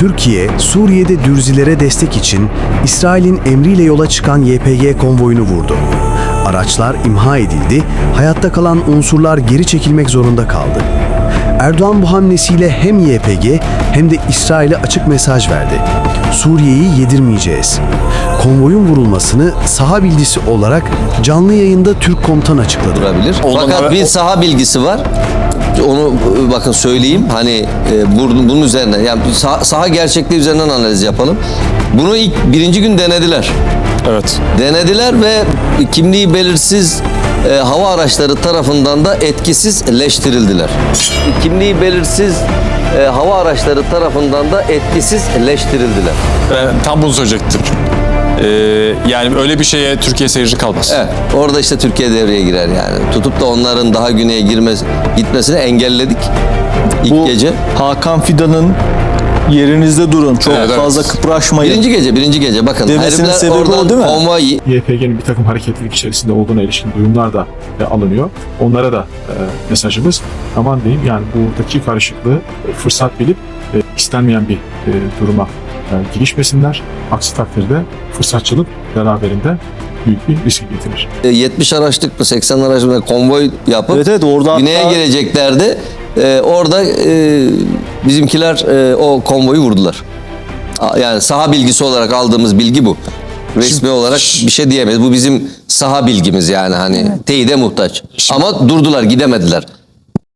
Türkiye, Suriye'de Dürzilere destek için İsrail'in emriyle yola çıkan YPG konvoyunu vurdu. Araçlar imha edildi, hayatta kalan unsurlar geri çekilmek zorunda kaldı. Erdoğan bu hamlesiyle hem YPG hem de İsrail'e açık mesaj verdi. Suriye'yi yedirmeyeceğiz. Konvoyun vurulmasını saha bilgisi olarak canlı yayında Türk komutan açıkladı. Ondan Fakat bir saha bilgisi var. Onu e, bakın söyleyeyim. Hani e, bunun, bunun üzerine yani saha, saha gerçekliği üzerinden analiz yapalım. Bunu ilk birinci gün denediler. Evet. Denediler ve kimliği belirsiz e, hava araçları tarafından da etkisizleştirildiler. Kimliği belirsiz e, hava araçları tarafından da etkisizleştirildiler. Ben tam bunu söyleyecektim. Ee, yani öyle bir şeye Türkiye seyirci kalmaz. Evet, orada işte Türkiye devreye girer yani. Tutup da onların daha güneye girmesi, gitmesini engelledik ilk Bu gece. Hakan Fidan'ın yerinizde durun. Çok Evet, evet. fazla kıpraşmayın. Birinci gece, birinci gece bakın. Demesinin herifler sebebi o oradan değil mi? konvoy YPG'nin bir takım hareketlilik içerisinde olduğuna ilişkin duyumlar da e, alınıyor. Onlara da e, mesajımız aman diyeyim yani buradaki karışıklığı e, fırsat bilip e, istenmeyen bir e, duruma girişmesinler. Aksi takdirde fırsatçılık beraberinde büyük bir risk getirir. e, 70 araçlık mı 80 araçlık mı konvoy yapıp Evet evet orada güneye hatta geleceklerdi. E, orada e, bizimkiler e, o konvoyu vurdular. Yani saha bilgisi olarak aldığımız bilgi bu. Resmi olarak bir şey diyemeyiz. Bu bizim saha bilgimiz yani hani teyide muhtaç. Ama durdular, gidemediler.